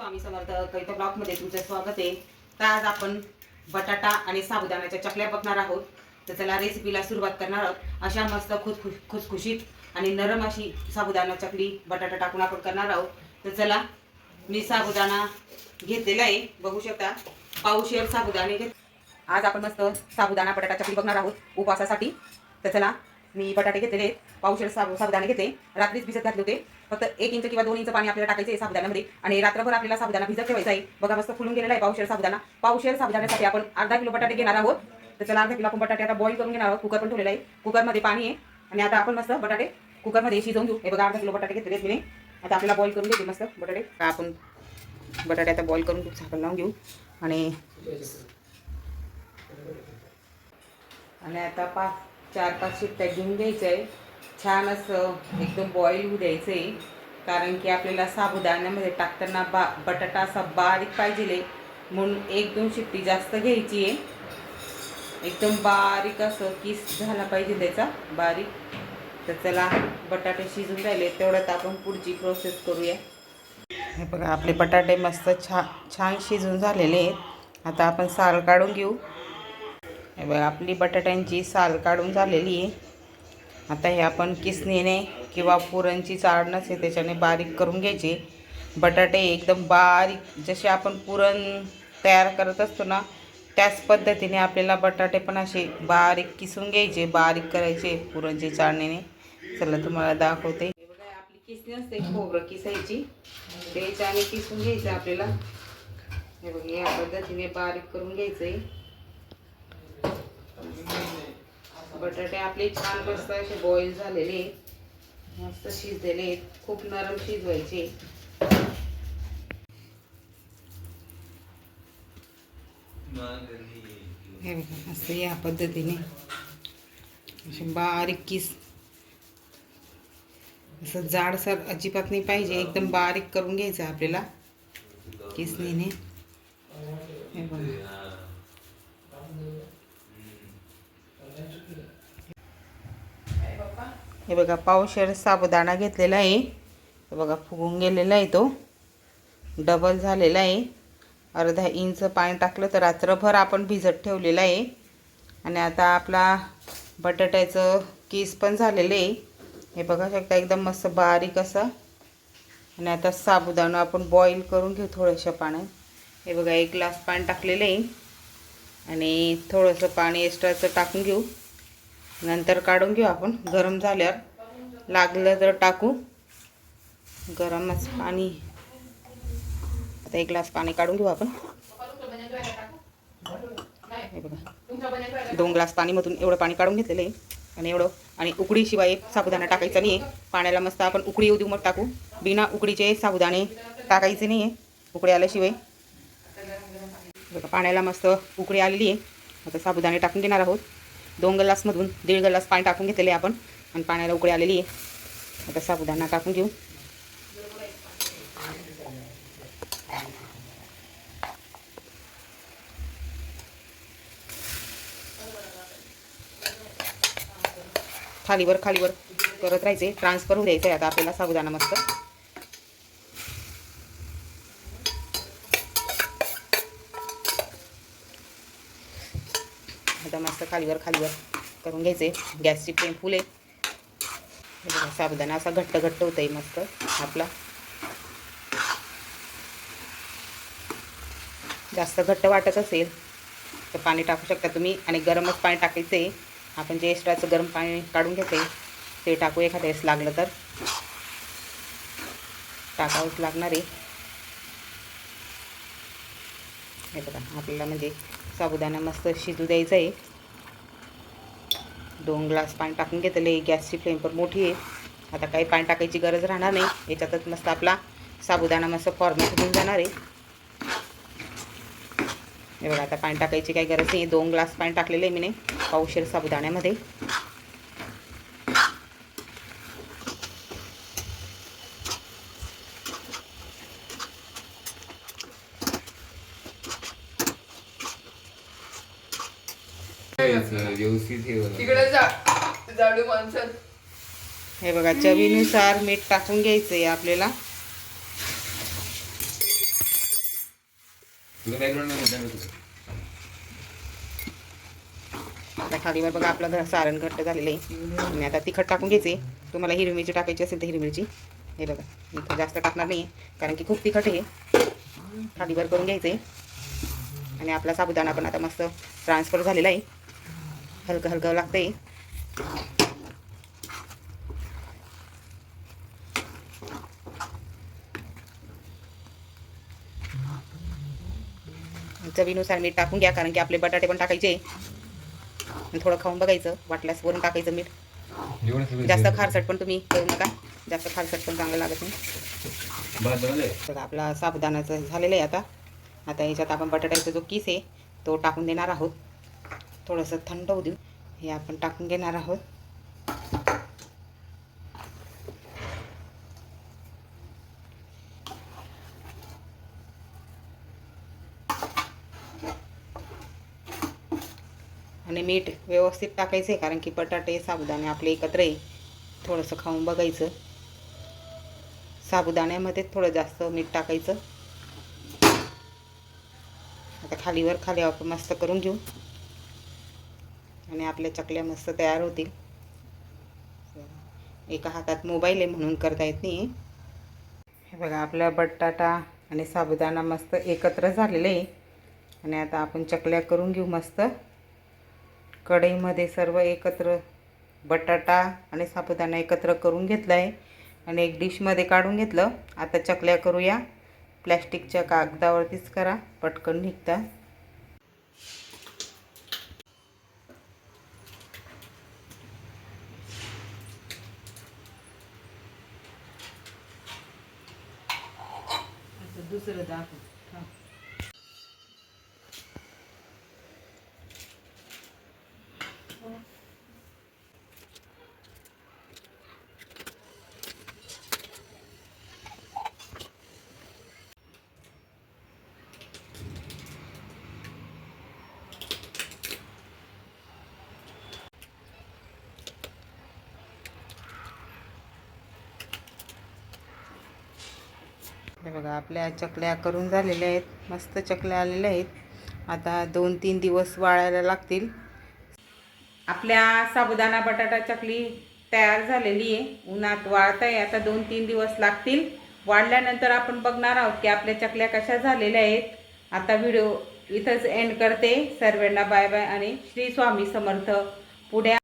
स्वामी समर्थ कविता ब्लॉगमध्ये तुमचं स्वागत आहे. तर आज आपण बटाटा आणि साबुदाण्याच्या चकल्या बघणार आहोत. तर चला रेसिपीला सुरुवात करणार आहोत. अशा मस्त खुद खुस खुसखुशीत आणि नरम अशी साबुदाणा चकली बटाटा टाकून आपण करणार आहोत. तर चला मी साबुदाणा घेतलेला आहे. बघू शकता पाऊशेर साबुदाणे घेत आज आपण मस्त साबुदाणा बटाटा चकली बघणार आहोत उपवासासाठी. तर चला मी बटाटे घेतलेले आहेत. पावशेर साब साबुदाणे घेते. रात्रीच भिजत घातले होते. फक्त एक इंच किंवा दोन इंच पाणी आपल्याला टाकायचं आहे साबुदाण्यामध्ये. आणि रात्रभर आपल्याला साबुदाणा भिजत ठेवायचा आहे. बघा मस्त फुलून गेलेला आहे पावशेर साबुदाणा. पावशेर साबुदाण्यासाठी आपण अर्धा किलो बटाटे घेणार आहोत. तर त्याला अर्धा किलो आपण बटाटे आता बॉईल करून घेणार आहोत. कुकर पण ठेवलेला आहे. कुकरमध्ये पाणी आहे. आणि आता आपण मस्त बटाटे कुकरमध्ये शिजवून घेऊ. हे बघा अर्धा किलो बटाटे घेतले मी. आता आपल्याला बॉईल करून घेते मस्त बटाटे. का आपण बटाटे आता बॉईल करून झाकण लावून घेऊ. आणि आणि आता पा चार पाच शिट्ट्या घेऊन घ्यायचं आहे छान असं एकदम बॉईल होऊ द्यायचं आहे कारण की आपल्याला साबुदाण्यामध्ये टाकताना बा बटाटा असा बारीक पाहिजे म्हणून एक दोन शिट्टी जास्त घ्यायची आहे एकदम बारीक असं किस झाला पाहिजे त्याचा बारीक. तर चला बटाटे शिजून राहिले. तेवढ्यात आपण पुढची प्रोसेस करूया. हे बघा आपले बटाटे मस्त छा छान शिजून झालेले आहेत. आता आपण साल काढून घेऊ. हे बघा आपली बटाट्यांची साल काढून झालेली आहे. आता हे आपण किसणीने किंवा पुरणची चाळ नसे त्याच्याने बारीक करून घ्यायचे. बटाटे एकदम बारीक जसे आपण पुरण तयार करत असतो ना त्याच पद्धतीने आपल्याला बटाटे पण असे बारीक किसून घ्यायचे बारीक करायचे पुरणची चाळणीने. चला तुम्हाला दाखवते. आपली किसणी असते खोबरं किसायची. त्याच्याने किसून घ्यायचं आपल्याला. हे बघ या पद्धतीने बारीक करून घ्यायचं आहे बटाटे आपले छान मस्त असे बॉईल झालेले. मस्त शिजलेले. आहेत. खूप नरम शिजवायचे. हे बघा असं या पद्धतीने. असे बारीक किस. असं जाडसर अजिबात नाही पाहिजे. एकदम बारीक करून घ्यायचं आपल्याला. किसणीने हे बघा. हे बघा पावशेर साबुदाणा घेतलेला आहे. हे बघा फुगून गेलेला आहे तो. डबल झालेला आहे. अर्धा इंच पाणी टाकलं तर रात्रभर आपण भिजत ठेवलेलं आहे. आणि आता आपला बटाट्याचं केस पण झालेलं आहे. हे बघा शकता एकदम मस्त बारीक असं. आणि आता साबुदाणा आपण बॉईल करून घेऊ थोड्याशा पाण्यात हे बघा एक ग्लास पाणी टाकलेलं आहे. आणि थोडंसं पाणी एक्स्ट्राचं टाकून घेऊ. नंतर काढून घेऊ आपण. गरम झाल्यावर लागलं तर टाकू. गरमच पाणी. आता एक ग्लास पाणी काढून घेऊ आपण. हे बघा. दोन ग्लास पाणीमधून एवढं पाणी काढून घेतलेलं आहे. आणि एवढं. आणि उकडीशिवाय साबुदाणा टाकायचा नाही आहे पाण्याला मस्त आपण उकडी येऊ देऊ मग टाकू. बिना उकडीचे साबुदाणे टाकायचे नाही आहे उकडी आल्याशिवाय. बघा पाण्याला मस्त उकडी आलेली आहे. आता साबुदाणे टाकून देणार आहोत. दोन ग्लासमधून दीड ग्लास पाणी टाकून घेतलेले आपण. आणि पाण्याला उकळी आलेली आहे. आता साबुदाणा टाकून घेऊ. खालीवर खालीवर करत राहायचे. ट्रान्सफर होऊ द्यायचं आहे आता आपल्याला साबुदाणा मस्त. एकदम मस्त खालीवर खालीवर करून घ्यायचे. गॅसची फ्लेम फुल आहे. साबुदाणा असा घट्ट घट्ट होतं आहे मस्त आपला. जास्त घट्ट वाटत असेल तर पाणी टाकू शकता तुम्ही. आणि गरमच पाणी टाकायचं. आहे आपण जे एक्स्ट्राचं गरम पाणी काढून घेते ते टाकू एखाद्या वेळेस लागलं तर. टाकावंच लागणार आहे. हे बघा आपल्याला म्हणजे साबुदाणा मस्त शिजू द्यायचा आहे दोन ग्लास पाणी टाकून घेतलं आहे. गॅसची फ्लेम पण मोठी आहे. आता काही पाणी टाकायची गरज राहणार नाही. याच्यातच मस्त आपला साबुदाणा मस्त फॉर्मेट होऊन जाणार आहे. हे बघा आता पाणी टाकायची काही गरज नाही. दोन ग्लास पाणी टाकलेलं आहे मी नाही. पावशेर साबुदाण्यामध्ये. व्यवस्थित हे होणार. तिकडे जा जाडू माणसं. हे बघा चवीनुसार मीठ टाकून घ्यायचं आहे आपल्याला. आता खालीवर बघा आपलं घर सारण घट्ट झालेलं आहे. आणि आता तिखट टाकून घ्यायचे. तुम्हाला हिरवी मिरची टाकायची असेल तर हिरवी मिरची हे बघा इथं जास्त टाकणार नाही कारण की खूप तिखट आहे. खालीवर करून घ्यायचे आणि आपला साबुदाणा पण आता मस्त ट्रान्सफर झालेला आहे. हलकं हलकं लागतंय चवीनुसार मीठ टाकून घ्या कारण की आपले बटाटे पण टाकायचे. थोडं खाऊन बघायचं वाटल्यास वरून टाकायचं मीठ. जास्त. खारसट पण तुम्ही करू नका. जास्त खारसट पण चांगलं लागत नाही. आपला साबुदाण्याचं झालेलं आहे आता. आता याच्यात आपण बटाट्याचा जो किस आहे तो टाकून देणार आहोत. थोडंसं थंड होऊ देऊ. हे आपण टाकून घेणार आहोत. आणि मीठ व्यवस्थित टाकायचं आहे कारण की बटाटे साबुदाणे आपले एकत्र आहे. थोडंसं खाऊन बघायचं. साबुदाण्यामध्ये थोडं जास्त मीठ टाकायचं. आता खालीवर खाली आपण मस्त करून घेऊ. आणि आपल्या चकल्या मस्त तयार होतील. एका हातात मोबाईल आहे म्हणून करता येत नाही. हे बघा आपला बटाटा आणि साबुदाणा मस्त एकत्र झालेलं आहे. आणि आता आपण चकल्या करून घेऊ मस्त. कढईमध्ये सर्व एकत्र बटाटा आणि साबुदाणा एकत्र करून घेतला आहे आणि एक डिशमध्ये काढून घेतलं. आता चकल्या करूया. प्लॅस्टिकच्या कागदावरतीच करा. पटकन निघतात दुसरं दाखव. हे बघा आपल्या चकल्या करून झालेल्या आहेत. मस्त चकल्या आलेल्या आहेत. आता दोन तीन दिवस वाळायला लागतील. आपल्या साबुदाणा बटाटा चकली तयार झालेली आहे. उन्हात वाळत आहे आता दोन तीन दिवस लागतील. वाढल्यानंतर आपण बघणार आहोत की आपल्या चकल्या कशा झालेल्या आहेत. आता व्हिडिओ इथंच एंड करते. सर्वांना बाय बाय आणि श्री स्वामी समर्थ. पुढे